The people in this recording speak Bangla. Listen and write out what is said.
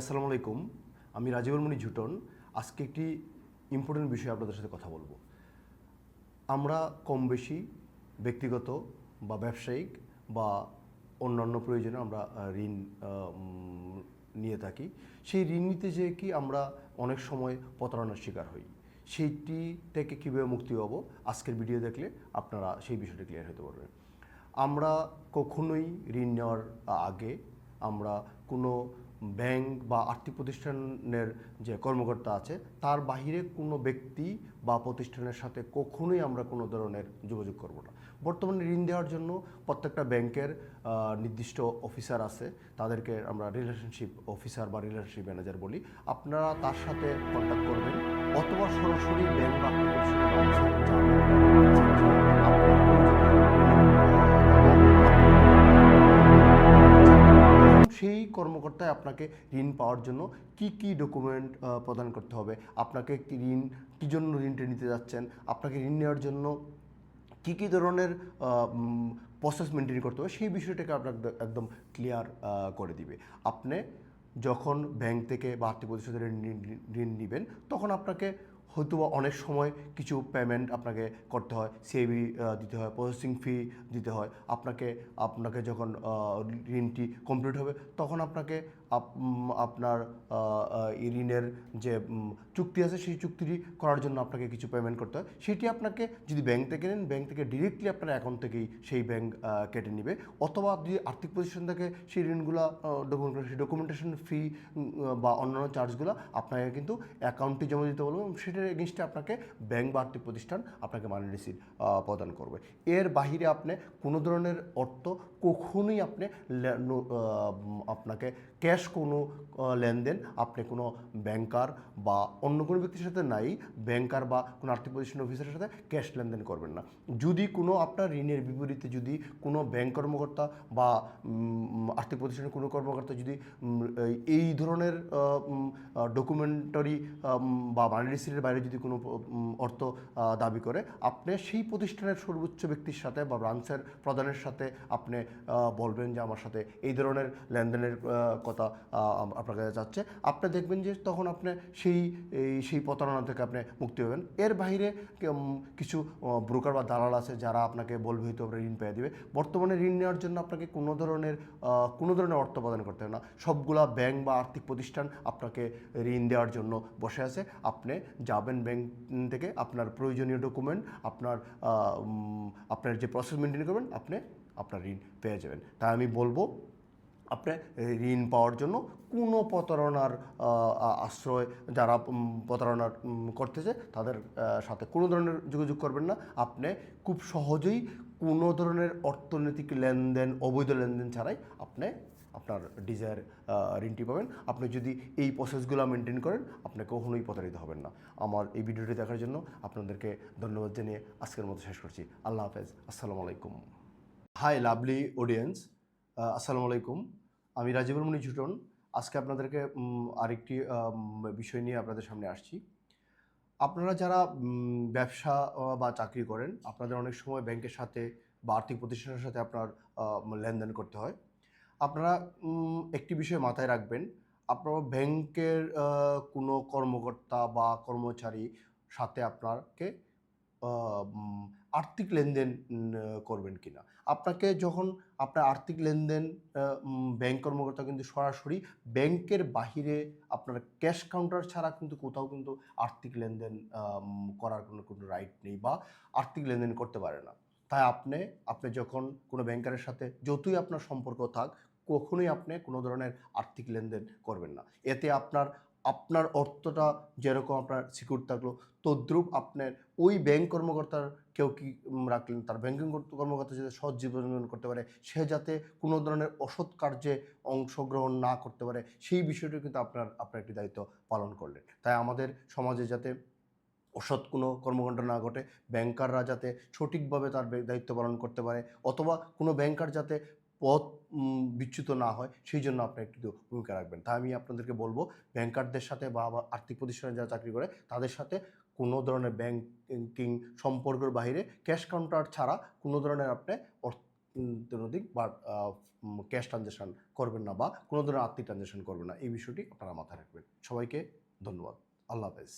আসসালামু আলাইকুম আমি রাজীবর মণি ঝুটন। আজকে একটি ইম্পর্টেন্ট বিষয়ে আপনাদের সাথে কথা বলব। আমরা কম বেশি ব্যক্তিগত বা ব্যবসায়িক বা অন্যান্য প্রয়োজনে আমরা ঋণ নিয়ে থাকি। সেই ঋণ নিতে যেয়ে কি আমরা অনেক সময় প্রতারণার শিকার হই। সেইটি থেকে কীভাবে মুক্তি পাবো, আজকের ভিডিও দেখলে আপনারা সেই বিষয়টি ক্লিয়ার হতে পারবেন। আমরা কখনোই ঋণ নেওয়ার আগে আমরা কোনো ব্যাংক বা আর্থিক প্রতিষ্ঠানের যে কর্মকর্তা আছে, তার বাহিরে কোনো ব্যক্তি বা প্রতিষ্ঠানের সাথে কখনোই আমরা কোনো ধরনের যোগাযোগ করব না। বর্তমানে ঋণ দেওয়ার জন্য প্রত্যেকটা ব্যাংকের নির্দিষ্ট অফিসার আছে। তাদেরকে আমরা রিলেশনশিপ অফিসার বা রিলেশনশিপ ম্যানেজার বলি। আপনারা তার সাথে কন্ট্যাক্ট করবেন অথবা সরাসরি ব্যাংক বা আর্থিক সেই কর্মকর্তায় আপনাকে ঋণ পাওয়ার জন্য কি কি ডকুমেন্ট প্রদান করতে হবে? আপনাকে ঋণ, কী জন্য ঋণটা নিতে যাচ্ছেন? আপনাকে ঋণ নেওয়ার জন্য কি কি ধরনের প্রসেস মেনটেন করতে হবে? সেই বিষয়টাকে আপনাকে একদম ক্লিয়ার করে দিবে। আপনি যখন ব্যাংক থেকে বা আর্থিক প্রতিষ্ঠান থেকে ঋণ ঋণ নেবেন, তখন আপনাকে হয়তো বা অনেক সময় কিছু পেমেন্ট আপনাকে করতে হয়। সিএবি দিতে হয় প্রসেসিং ফি দিতে হয়। আপনাকে আপনাকে যখন ঋণটি কমপ্লিট হবে, তখন আপনাকে আপ- আপনার ঋণের যে চুক্তি আছে, সেই চুক্তিটি করার জন্য আপনাকে কিছু পেমেন্ট করতে হয়। সেটি আপনাকে যদি ব্যাংক থেকে নেন ব্যাংক থেকে ডিরেক্টলি আপনার অ্যাকাউন্ট থেকেই সেই ব্যাংক কেটে নেবে। অথবা যদি আর্থিক প্রতিষ্ঠান থেকে সেই ঋণগুলো ডকুমেন্ট সেই ডকুমেন্টেশন ফি বা অন্যান্য চার্জগুলো আপনাকে কিন্তু অ্যাকাউন্টে জমা দিতে বলব এবং সেটার এগেনস্টে আপনাকে ব্যাংক বা আর্থিক প্রতিষ্ঠান আপনাকে মানি রিসিট প্রদান করবে। এর বাহিরে আপনি কোনো ধরনের অর্থ কখনোই আপনি আপনাকে ক্যাশ কোনো লেনদেন আপনি কোনো ব্যাংকার বা অন্য কোনো ব্যক্তির সাথে নাই ব্যাংকার বা কোনো আর্থিক প্রতিষ্ঠান অফিসারের সাথে ক্যাশ লেনদেন করবেন না। যদি কোনো আপনার ঋণের বিপরীতে যদি কোনো ব্যাংক কর্মকর্তা বা আর্থিক প্রতিষ্ঠানের কোনো কর্মকর্তা যদি এই- ধরনের ডকুমেন্টারি বা মানি রিসিটের বাইরে যদি কোনো অর্থ দাবি করে, আপনি সেই প্রতিষ্ঠানের সর্বোচ্চ ব্যক্তির সাথে বা ব্রাঞ্চের প্রধানের সাথে আপনি বলবেন যে আমার সাথে এই ধরনের লেনদেনের কথা আপনার কাছে যাচ্ছে। আপনি দেখবেন যে তখন আপনি সেই সেই প্রতারণা থেকে আপনি মুক্তি পাবেন। এর বাইরে কিছু ব্রোকার বা দালাল আছে যারা আপনাকে বলবে হয়তো আপনার ঋণ পেয়ে দিবে। বর্তমানে ঋণ নেওয়ার জন্য আপনাকে কোনো ধরনের কোনো ধরনের অর্থ প্রদান করতে হবে না। সবগুলা ব্যাংক বা আর্থিক প্রতিষ্ঠান আপনাকে ঋণ দেওয়ার জন্য বসে আছে। আপনি যাবেন ব্যাংক থেকে আপনার প্রয়োজনীয় ডকুমেন্ট, আপনার আপনার যে প্রসেস মেনটেন করবেন, আপনি আপনার ঋণ পেয়ে যাবেন। তাই আমি বলব, আপনি ঋণ পাওয়ার জন্য কোনো প্রতারণার আশ্রয়, যারা প্রতারণা করতেছে, তাদের সাথে কোনো ধরনের যোগাযোগ করবেন না। আপনি খুব সহজেই কোনো ধরনের অর্থনৈতিক লেনদেন, অবৈধ লেনদেন ছাড়াই আপনি আপনার ডিজায়ার ঋণটি পাবেন। আপনি যদি এই প্রসেসগুলো মেনটেন করেন, আপনি কখনোই প্রতারিত হবেন না। আমার এই ভিডিওটি দেখার জন্য আপনাদেরকে ধন্যবাদ জানিয়ে আজকের মতো শেষ করছি। আল্লাহ হাফেজ। আসসালামু আলাইকুম। হাই লাভলি অডিয়েন্স আসসালামু আলাইকুম। আমি রাজীবর মণি ঝুটন আজকে আপনাদেরকে আরেকটি বিষয় নিয়ে আপনাদের সামনে আসছি। আপনারা যারা ব্যবসা বা চাকরি করেন, আপনাদের অনেক সময় ব্যাংকের সাথে বা আর্থিক প্রতিষ্ঠানের সাথে আপনার লেনদেন করতে হয়। আপনারা একটি বিষয় মাথায় রাখবেন। আপনার ব্যাংকের কোনো কর্মকর্তা বা কর্মচারী সাথে আপনাকে আর্থিক লেনদেন করবেন কি না আপনাকে যখন, আপনার আর্থিক লেনদেন ব্যাংক কর্মকর্তা কিন্তু সরাসরি ব্যাংকের বাহিরে আপনার ক্যাশ কাউন্টার ছাড়া কিন্তু কোথাও কিন্তু আর্থিক লেনদেন করার কোনো কোনো রাইট নেই বা আর্থিক লেনদেন করতে পারে না। তাই আপনি আপনি যখন কোনো ব্যাংকারের সাথে, যতই আপনার সম্পর্ক থাক কখনোই আপনি কোনো ধরনের আর্থিক লেনদেন করবেন না। এতে আপনার আপনার অর্থটা যেরকম আপনার সিকিউর থাকল, তদ্রূপ আপনার ওই ব্যাংক কর্মকর্তার কেউ কি রাখলেন, তার ব্যাংকিং কর্মকর্তা যাতে সৎ জীবন করতে পারে, সে যাতে কোনো ধরনের অসৎ কার্যে অংশগ্রহণ না করতে পারে, সেই বিষয়টা কিন্তু আপনার আপনার একটি দায়িত্ব পালন করলেন। তাই আমাদের সমাজে যাতে অসৎ কোনো কর্মকাণ্ড না ঘটে ব্যাংকাররা যাতে সঠিকভাবে তার দায়িত্ব পালন করতে পারে, অথবা কোনো ব্যাংকার যাতে পথ বিচ্যুত না হয়, সেই জন্য আপনি একটু ভূমিকা রাখবেন। তাই আমি আপনাদেরকে বলব, ব্যাংকারদের সাথে বা আর্থিক প্রতিষ্ঠানে যারা চাকরি করে, তাদের সাথে কোনো ধরনের ব্যাংকিং সম্পর্কের বাইরে ক্যাশ কাউন্টার ছাড়া কোনো ধরনের আপনি অর্থনৈতিক বা ক্যাশ ট্রানজ্যাকশন করবেন না বা কোনো ধরনের আর্থিক ট্রানজ্যাকশন করবেন না। এই বিষয়টি আপনারা মাথায় রাখবেন। সবাইকে ধন্যবাদ। আল্লাহ হাফেজ।